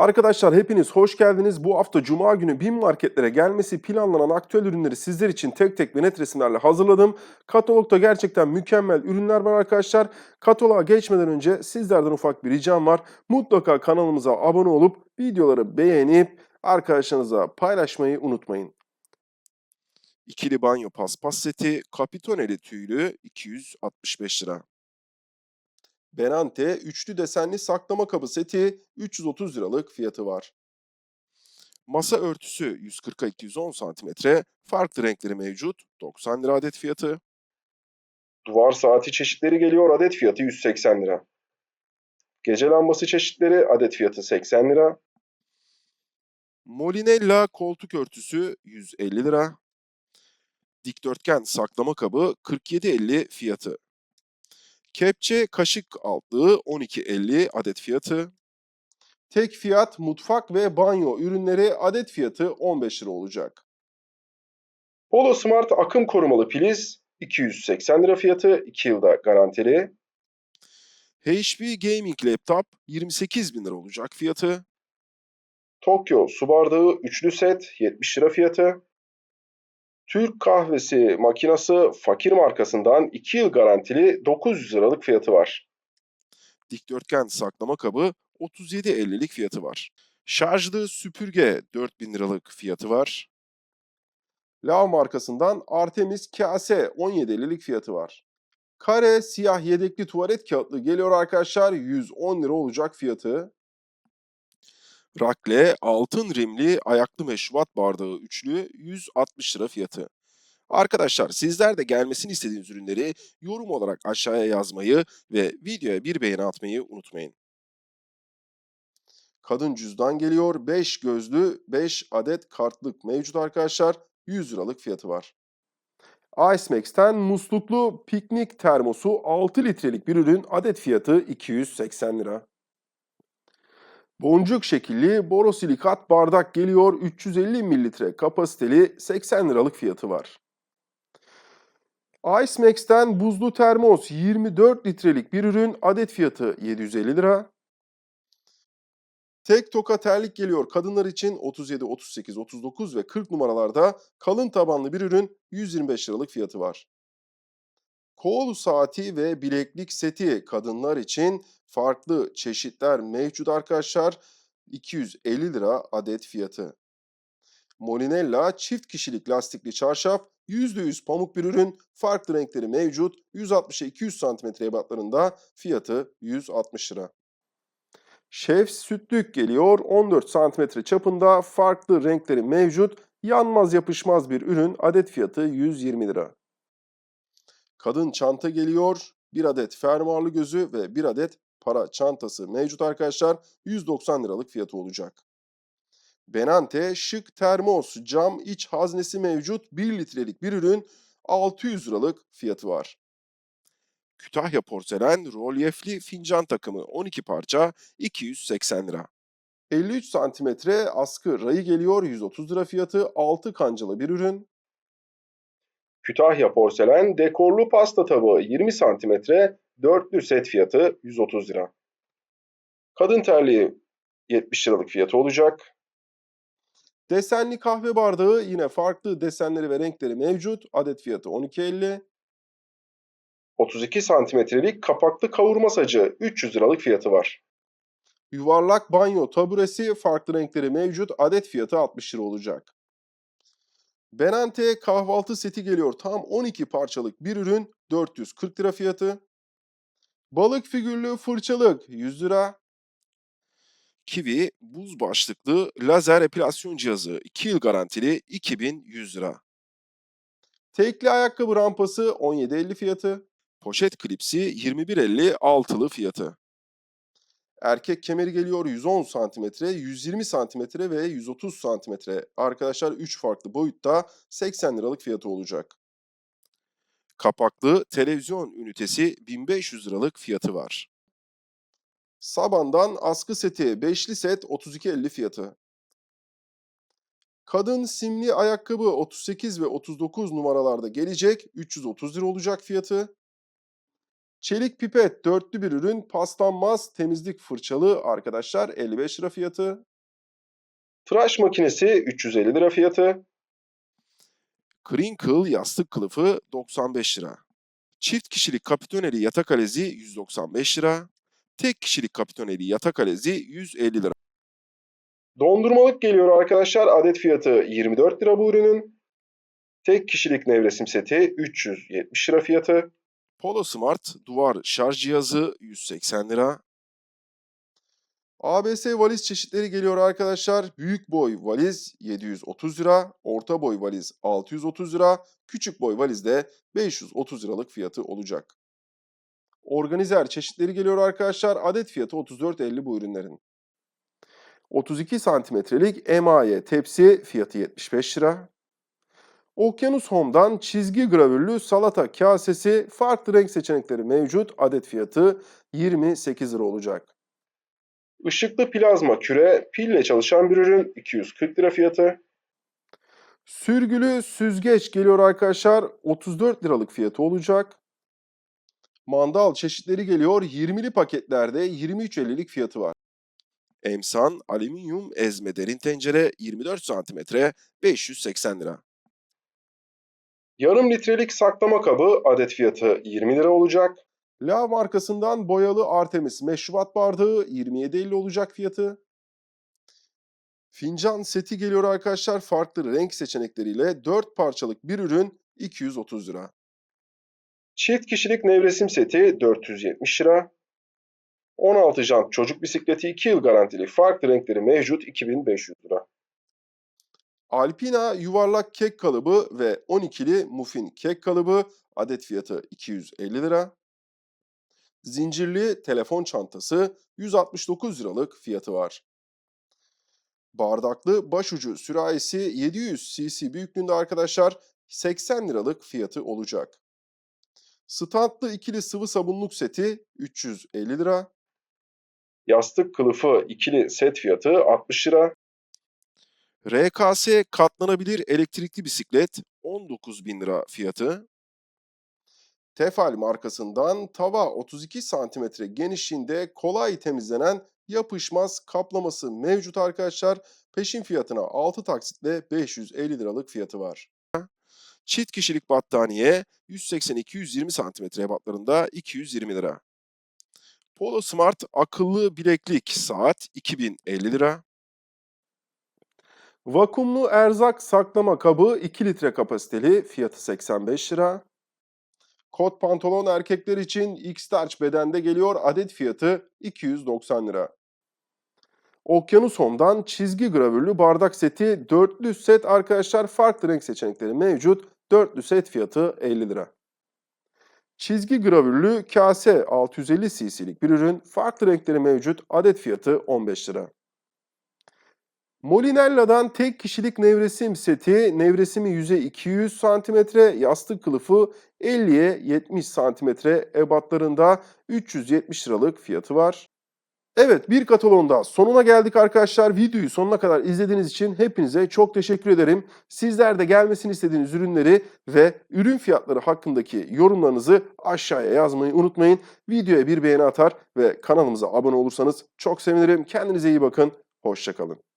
Arkadaşlar hepiniz hoş geldiniz. Bu hafta Cuma günü BİM marketlere gelmesi planlanan aktüel ürünleri sizler için tek tek ve net resimlerle hazırladım. Katalogda gerçekten mükemmel ürünler var arkadaşlar. Kataloğa geçmeden önce sizlerden ufak bir ricam var. Mutlaka kanalımıza abone olup videoları beğenip arkadaşlarınıza paylaşmayı unutmayın. İkili banyo paspas seti Capitoneli tüylü 265 lira. Benante üçlü desenli saklama kabı seti 330 liralık fiyatı var. Masa örtüsü 140'a 210 cm, farklı renkleri mevcut, 90 lira adet fiyatı. Duvar saati çeşitleri geliyor adet fiyatı 180 lira. Gece lambası çeşitleri adet fiyatı 80 lira. Molinella koltuk örtüsü 150 lira. Dikdörtgen saklama kabı 47.50 fiyatı. Kepçe kaşık altlığı 12.50 adet fiyatı. Tek fiyat mutfak ve banyo ürünleri adet fiyatı 15 lira olacak. Polo Smart akım korumalı priz 280 lira fiyatı 2 yılda garantili. HP Gaming Laptop 28 bin lira olacak fiyatı. Tokyo su bardağı üçlü set 70 lira fiyatı. Türk kahvesi makinası fakir markasından 2 yıl garantili 900 liralık fiyatı var. Dikdörtgen saklama kabı 37.50'lik fiyatı var. Şarjlı süpürge 4000 liralık fiyatı var. Lav markasından Artemis kase 17.50'lik fiyatı var. Kare siyah yedekli tuvalet kağıtlı geliyor arkadaşlar 110 lira olacak fiyatı. Rakle altın rimli ayaklı meşrubat bardağı üçlü 160 lira fiyatı. Arkadaşlar sizler de gelmesini istediğiniz ürünleri yorum olarak aşağıya yazmayı ve videoya bir beğeni atmayı unutmayın. Kadın cüzdan geliyor. 5 gözlü 5 adet kartlık mevcut arkadaşlar. 100 liralık fiyatı var. Icemax'ten musluklu piknik termosu 6 litrelik bir ürün adet fiyatı 280 lira. Boncuk şekilli borosilikat bardak geliyor 350 mililitre kapasiteli 80 liralık fiyatı var. Icemax'ten buzlu termos 24 litrelik bir ürün adet fiyatı 750 lira. Tek toka terlik geliyor kadınlar için 37, 38, 39 ve 40 numaralarda kalın tabanlı bir ürün 125 liralık fiyatı var. Kol saati ve bileklik seti kadınlar için farklı çeşitler mevcut arkadaşlar. 250 lira adet fiyatı. Molinella çift kişilik lastikli çarşaf %100 pamuk bir ürün. Farklı renkleri mevcut. 160'a 200 cm ebatlarında fiyatı 160 lira. Şef sütlük geliyor 14 cm çapında farklı renkleri mevcut. Yanmaz yapışmaz bir ürün adet fiyatı 120 lira. Kadın çanta geliyor. Bir adet fermuarlı gözü ve bir adet para çantası mevcut arkadaşlar. 190 liralık fiyatı olacak. Benante şık termos cam iç haznesi mevcut 1 litrelik bir ürün 600 liralık fiyatı var. Kütahya porselen rolyefli fincan takımı 12 parça 280 lira. 53 santimetre askı rayı geliyor 130 lira fiyatı 6 kancalı bir ürün. Kütahya porselen dekorlu pasta tabağı 20 cm dörtlü set fiyatı 130 lira. Kadın terliği 70 liralık fiyatı olacak. Desenli kahve bardağı yine farklı desenleri ve renkleri mevcut. Adet fiyatı 12.50. 32 santimetrelik kapaklı kavurma sacı 300 liralık fiyatı var. Yuvarlak banyo taburesi farklı renkleri mevcut. Adet fiyatı 60 lira olacak. Benante kahvaltı seti geliyor. Tam 12 parçalık bir ürün. 440 lira fiyatı. Balık figürlü fırçalık 100 lira. Kiwi buz başlıklı lazer epilasyon cihazı 2 yıl garantili 2100 lira. Tekli ayakkabı rampası 17.50 fiyatı. Poşet klipsi 21.50 altılı fiyatı. Erkek kemeri geliyor 110 cm, 120 cm ve 130 cm. Arkadaşlar 3 farklı boyutta 80 liralık fiyatı olacak. Kapaklı televizyon ünitesi 1500 liralık fiyatı var. Saban'dan askı seti 5'li set 32.50 fiyatı. Kadın simli ayakkabı 38 ve 39 numaralarda gelecek 330 lira olacak fiyatı. Çelik pipet dörtlü bir ürün paslanmaz temizlik fırçalı arkadaşlar 55 lira fiyatı. Tıraş makinesi 350 lira fiyatı. Crinkle yastık kılıfı 95 lira. Çift kişilik kapitoneli yatak alezi 195 lira. Tek kişilik kapitoneli yatak alezi 150 lira. Dondurmalık geliyor arkadaşlar. Adet fiyatı 24 lira bu ürünün. Tek kişilik nevresim seti 370 lira fiyatı. Polo Smart duvar şarj cihazı 180 lira. ABS valiz çeşitleri geliyor arkadaşlar. Büyük boy valiz 730 lira, orta boy valiz 630 lira, küçük boy valiz de 530 liralık fiyatı olacak. Organizer çeşitleri geliyor arkadaşlar. Adet fiyatı 34.50 bu ürünlerin. 32 santimetrelik emaye tepsi fiyatı 75 lira. Okyanus Home'dan çizgi gravürlü salata kasesi farklı renk seçenekleri mevcut. Adet fiyatı 28 lira olacak. Işıklı plazma küre pille çalışan bir ürün 240 lira fiyatı. Sürgülü süzgeç geliyor arkadaşlar. 34 liralık fiyatı olacak. Mandal çeşitleri geliyor. 20'li paketlerde 23.50'lik fiyatı var. Emsan alüminyum ezme derin tencere 24 santimetre 580 lira. Yarım litrelik saklama kabı adet fiyatı 20 lira olacak. Lav markasından boyalı Artemis meşrubat bardağı 27.50 olacak fiyatı. Fincan seti geliyor arkadaşlar farklı renk seçenekleriyle 4 parçalık bir ürün 230 lira. Çift kişilik nevresim seti 470 lira. 16 jant çocuk bisikleti 2 yıl garantili farklı renkleri mevcut 2500 lira. Alpina yuvarlak kek kalıbı ve 12'li muffin kek kalıbı adet fiyatı 250 lira. Zincirli telefon çantası 169 liralık fiyatı var. Bardaklı başucu sürahisi 700 cc büyüklüğünde arkadaşlar 80 liralık fiyatı olacak. Standlı ikili sıvı sabunluk seti 350 lira. Yastık kılıfı ikili set fiyatı 60 lira. RKS katlanabilir elektrikli bisiklet 19 bin lira fiyatı. Tefal markasından tava 32 santimetre genişliğinde kolay temizlenen yapışmaz kaplaması mevcut arkadaşlar. Peşin fiyatına 6 taksitle 550 liralık fiyatı var. Çift kişilik battaniye 180-220 santimetre ebatlarında 220 lira. Polo Smart akıllı bileklik saat 2050 lira. Vakumlu erzak saklama kabı 2 litre kapasiteli fiyatı 85 lira. Kot pantolon erkekler için X-Starch bedende geliyor adet fiyatı 290 lira. Okyanus çizgi gravürlü bardak seti dörtlü set arkadaşlar farklı renk seçenekleri mevcut. Dörtlü set fiyatı 50 lira. Çizgi gravürlü kase 650 cc'lik bir ürün farklı renkleri mevcut adet fiyatı 15 lira. Molinella'dan tek kişilik nevresim seti, nevresimi yüzey 200 cm, yastık kılıfı 50'ye 70 cm ebatlarında 370 liralık fiyatı var. Evet bir katalonda sonuna geldik arkadaşlar. Videoyu sonuna kadar izlediğiniz için hepinize çok teşekkür ederim. Sizler de gelmesini istediğiniz ürünleri ve ürün fiyatları hakkındaki yorumlarınızı aşağıya yazmayı unutmayın. Videoya bir beğeni atar ve kanalımıza abone olursanız çok sevinirim. Kendinize iyi bakın. Hoşçakalın.